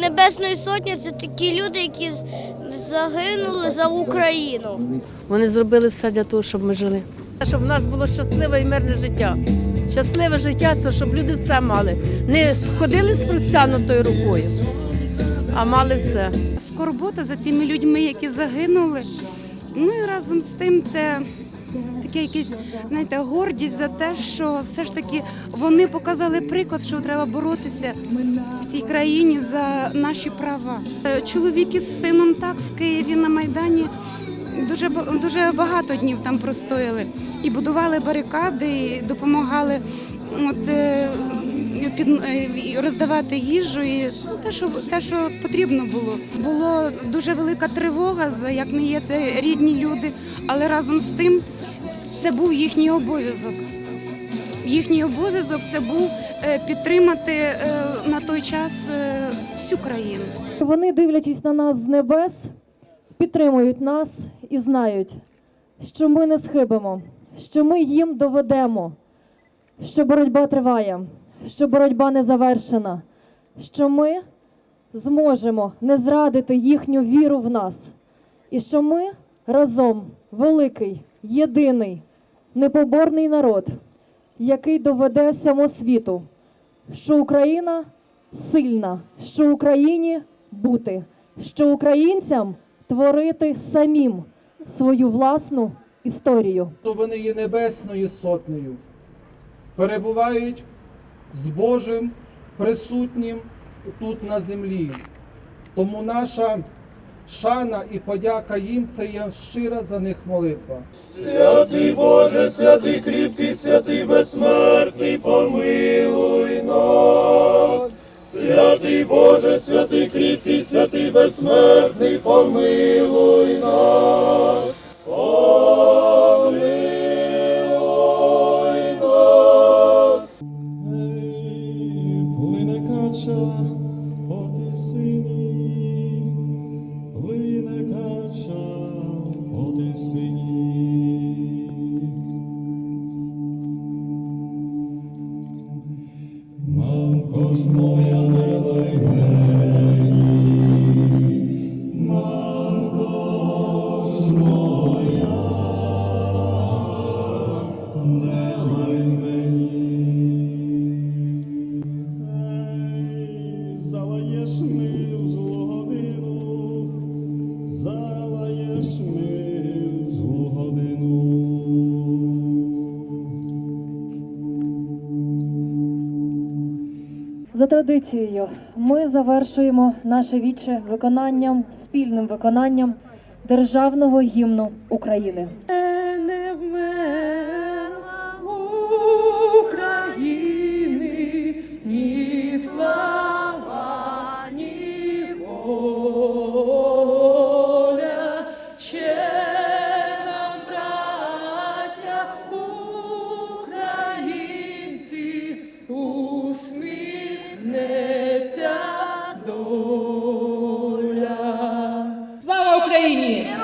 Небесної Сотні це такі люди, які загинули за Україну. Вони зробили все для того, щоб ми жили. Щоб в нас було щасливе і мирне життя. Щасливе життя це щоб люди все мали. Не ходили з простягнутою рукою, а мали все. скорбота за тими людьми, які загинули. Ну і разом з тим це таке якесь, знаєте, гордість за те, що все ж таки вони показали приклад, що треба боротися в цій країні за наші права. Е, Чоловік із сином так в Києві на Майдані. Дуже дуже багато днів там простояли і будували барикади, і допомагали от, е, під, е, роздавати їжу і те, що те, що потрібно було. Було дуже велика тривога, за як не є це рідні люди, але разом з тим це був їхній обов'язок. Їхній обов'язок це був е, підтримати е, на той час е, всю країну. Вони, дивлячись на нас з небес, підтримують нас і знають, що ми не схибимо, що ми їм доведемо, що боротьба триває, що боротьба не завершена, що ми зможемо не зрадити їхню віру в нас, і що ми разом великий, єдиний, непоборний народ, який доведе всьому світу, що Україна сильна, що Україні бути, що українцям творити самим свою власну історію. що вони є небесною сотнею, перебувають з Божим присутнім тут на землі. Тому наша шана і подяка їм це є щира за них молитва. Святий Боже, святий кріпкий, святий безсмертний, помилуй нас. Святий Боже, святий кріпкий, святий безсмертний, помилуй нас. Помилуй нас. Плине кача плине по тисині. Мамко ж За традицією, ми завершуємо наше віче виконанням, спільним виконанням державного гімну України. 为你